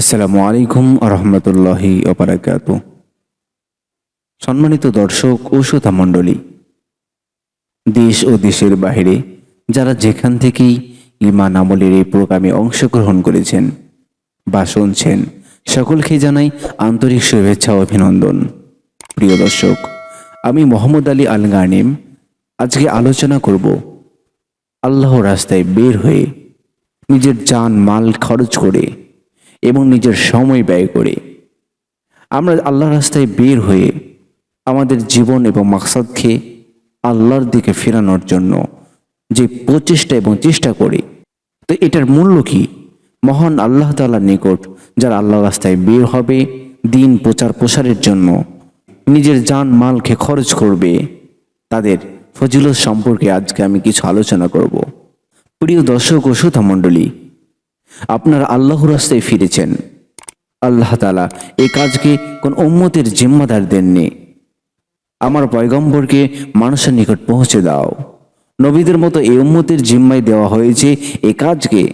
আসসালামু আলাইকুম রহমতুল্লাহি ওবরাকাত সম্মানিত দর্শক ও শ্রোতা মণ্ডলী, দেশ ও দেশের বাইরে যারা যেখান থেকেই ইমান আমলের এই প্রোগ্রামে অংশগ্রহণ করেছেন বা শুনছেন, সকলকে জানাই আন্তরিক শুভেচ্ছা ও অভিনন্দন। প্রিয় দর্শক, আমি মোহাম্মদ আলী আল গানিম আজকে আলোচনা করব আল্লাহ রাস্তায় বের হয়ে নিজের যান মাল খরচ করে এবং নিজের সময় ব্যয় করে। আমরা আল্লাহ রাস্তায় বের হয়ে আমাদের জীবন এবং মাকসাদকে আল্লাহর দিকে ফেরানোর জন্য যে প্রচেষ্টা এবং চেষ্টা করি, তো এটার মূল্য কি? মহান আল্লাহ তাআলার নিকট যারা আল্লাহ রাস্তায় বের হবে, দিন প্রচার প্রসারের জন্য নিজের যান মালকে খরচ করবে, তাদের ফজিলত সম্পর্কে আজকে আমি কিছু আলোচনা করব। প্রিয় দর্শক ও শ্রোতা মণ্ডলী আপনারা আল্লাহ রাস্তায় ফিরেছেন। আল্লাহ তালা এই কাজকে কোন উম্মতের জিম্মাদার দেননি। আমার পয়গম্বরকে মানুষের নিকট পৌঁছে দাও। নবীদের মতো এই উম্মতের জিম্মায় দেওয়া হয়েছে এ কাজকে।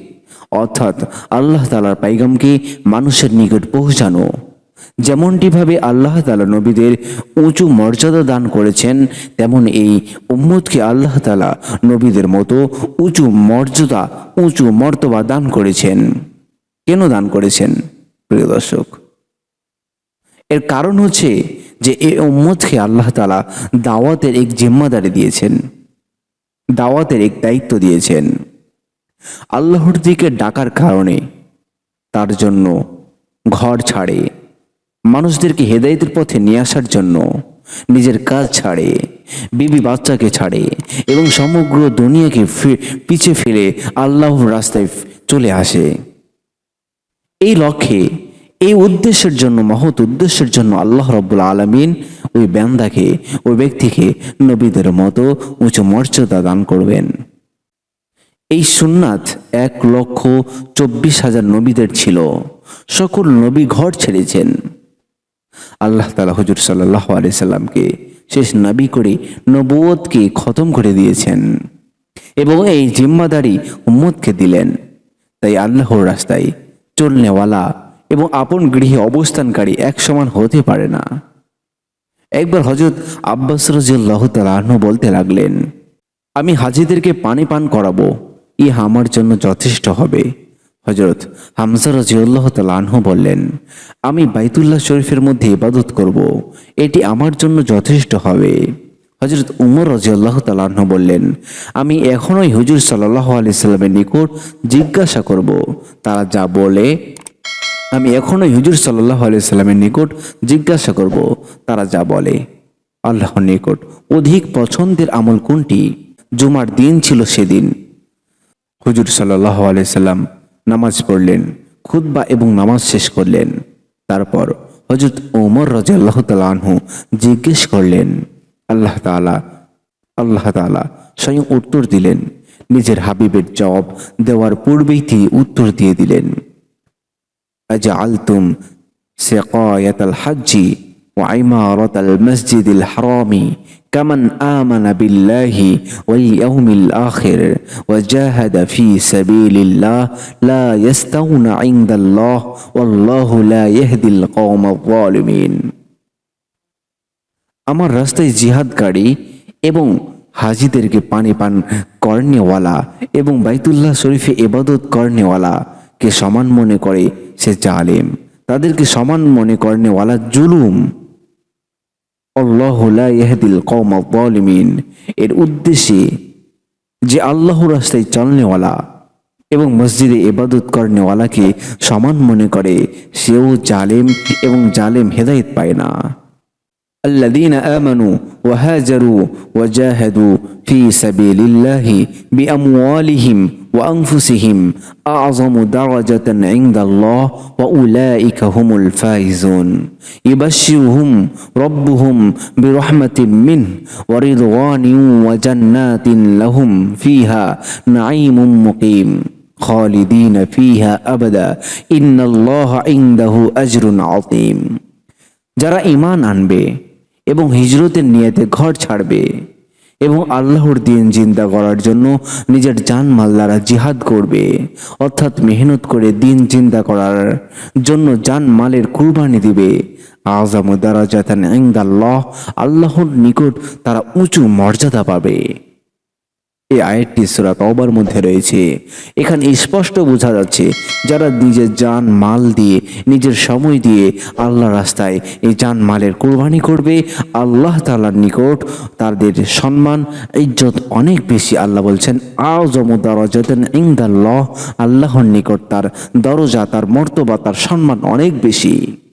অর্থাৎ আল্লাহ তালার পাইগামকে মানুষের নিকট পৌঁছানো। যেমনটিভাবে আল্লাহ তালা নবীদের উঁচু মর্যাদা দান করেছেন, তেমন এই উম্মতকে আল্লাহ তালা নবীদের মতো উঁচু মর্যাদা, উঁচু মর্তবা দান করেছেন। কেন দান করেছেন? প্রিয় দর্শক, এর কারণ হচ্ছে যে এই উম্মতকে আল্লাহ তালা দাওয়াতের এক জিম্মাদারি দিয়েছেন, দাওয়াতের এক দায়িত্ব দিয়েছেন। আল্লাহর দিকে ডাকার কারণে তার জন্য ঘর ছাড়ে। মানুষদেরকে হেদায়েতের পথে নিয়ে আসার জন্য নিজের কাজ ছাড়ে, বিবি বাচ্চাকে ছাড়ে এবং সমগ্র দুনিয়াকে পিছে ফেলে আল্লাহর রাস্তায় চলে আসে। এই লক্ষ্যে, এই উদ্দেশ্যের জন্য, মহৎ উদ্দেশ্যের জন্য আল্লাহ রব্বুল আলমিন ওই ব্যান্দাকে ওই ব্যক্তিকে নবীদের মতো উঁচু মর্যাদা দান করবেন। এই সুন্নাত এক লক্ষ চব্বিশ হাজার নবীদের ছিল। সকল নবী ঘর ছেড়েছেন। আল্লাহ তালা হুজুর সাল্লাহ আলাইসাল্লামকে শেষ নবী করে নবুয়তকে খতম করে দিয়েছেন এবং এই জিম্মাদারি উম্মতকে দিলেন। তাই আল্লাহর রাস্তায় চলনেওয়ালা এবং আপন গৃহে অবস্থানকারী এক সমান হতে পারে না। একবার হজরত আব্বাস রাজিয়াল্লাহ তালাহ বলতে লাগলেন, আমি হাজিদেরকে পানি পান করাবো, ইহা আমার জন্য যথেষ্ট হবে। হজরত হামজা রাজিউল্লাহ তালাহ বললেন, আমি বাইতুল্লাহ শরীফের মধ্যে ইবাদত করব। এটি আমার জন্য যথেষ্ট হবে হজরত উমর রাজিউল্লাহ তালাহ বললেন, আমি এখনোই হুজুর সাল্লাহ আলিয়াল্লামের নিকট জিজ্ঞাসা করব। তারা যা বলে, আমি এখনোই হুজুর সাল্লাহ আলিয়াল্লামের নিকট জিজ্ঞাসা করব, তারা যা বলে আল্লাহর নিকট অধিক পছন্দের আমল কোনটি জুমার দিন ছিল সেদিন হুজুর সাল্লাহ আলাইসাল্লাম নামাজ পড়লেন খুদ্া এবং নামাজ শেষ করলেন। তারপর হজরত ওমর রাজিয়াল্লাহ তালাহু জিজ্ঞেস করলেন, আল্লাহ তালা আল্লাহ তালা স্বয়ং উত্তর দিলেন, নিজের হাবিবের জবাব দেওয়ার পূর্বেই তিনি উত্তর দিয়ে দিলেন। আজ আলতুম সে কয়াত আল হাজ্জি وعمارة المسجد الحرام كمن آمن بالله واليوم الآخر وجاهد في سبيل الله لا يستغنى عند الله والله لا يهدي القوم الظالمين আমার রাস্তায় জিহাদকারী এবং হাজিদেরকে পানি পান করনেওয়ালা এবং বাইতুল্লাহ শরীফে এবাদত করনেওয়ালা কে সমান মনে করে সে জালেম তাদেরকে সমান মনে করনেওয়ালা জুলুম আল্লাহ লা ইয়াহদিল কওম আয-যালিমিন এর উদ্দেশ্যে যে আল্লাহ রাস্তায় চলনেওয়ালা এবং মসজিদে ইবাদত করনেওয়ালাকে সমান মনে করে, সেও জালেম এবং জালেম হেদায়েত পায় না। الذين آمنوا وهاجروا وجاهدوا في سبيل الله بأموالهم وأنفسهم أعظم درجة عند الله وأولئك هم الفائزون يبشرهم ربهم برحمة منه ورضوان وجنات لهم فيها نعيم مقيم خالدين فيها أبدا إن الله عنده أجر عظيم যারা ইমান আনবে এবং হিজরতের নিয়েতে ঘর ছাড়বে এবং আল্লাহর দিন জিন্দা করার জন্য নিজের জান মাল্লারা জিহাদ করবে। অর্থাৎ মেহনত করে দিন জিন্দা করার জন্য জান মালের কুরবানি দিবে। আজাম দ্বারা যাতে আল্লাহর নিকট তারা উঁচু মর্যাদা পাবে। এই আয়াতটি সূরা তওবার মধ্যে রয়েছে। এখানে স্পষ্ট বোঝা যাচ্ছে, যারা নিজের জান, মাল দিয়ে, নিজের সময় দিয়ে আল্লাহ রাস্তায় এই জান, মালের কোরবানি করবে, আল্লাহ তাআলার নিকট তাদের সম্মান, ইজ্জত অনেক বেশি। আল্লাহ বলছেন আজম দরজাতেন ইংদাল্লাহ আল্লাহর নিকট তার দরজা, তার মর্তবা, তার সম্মান অনেক বেশি।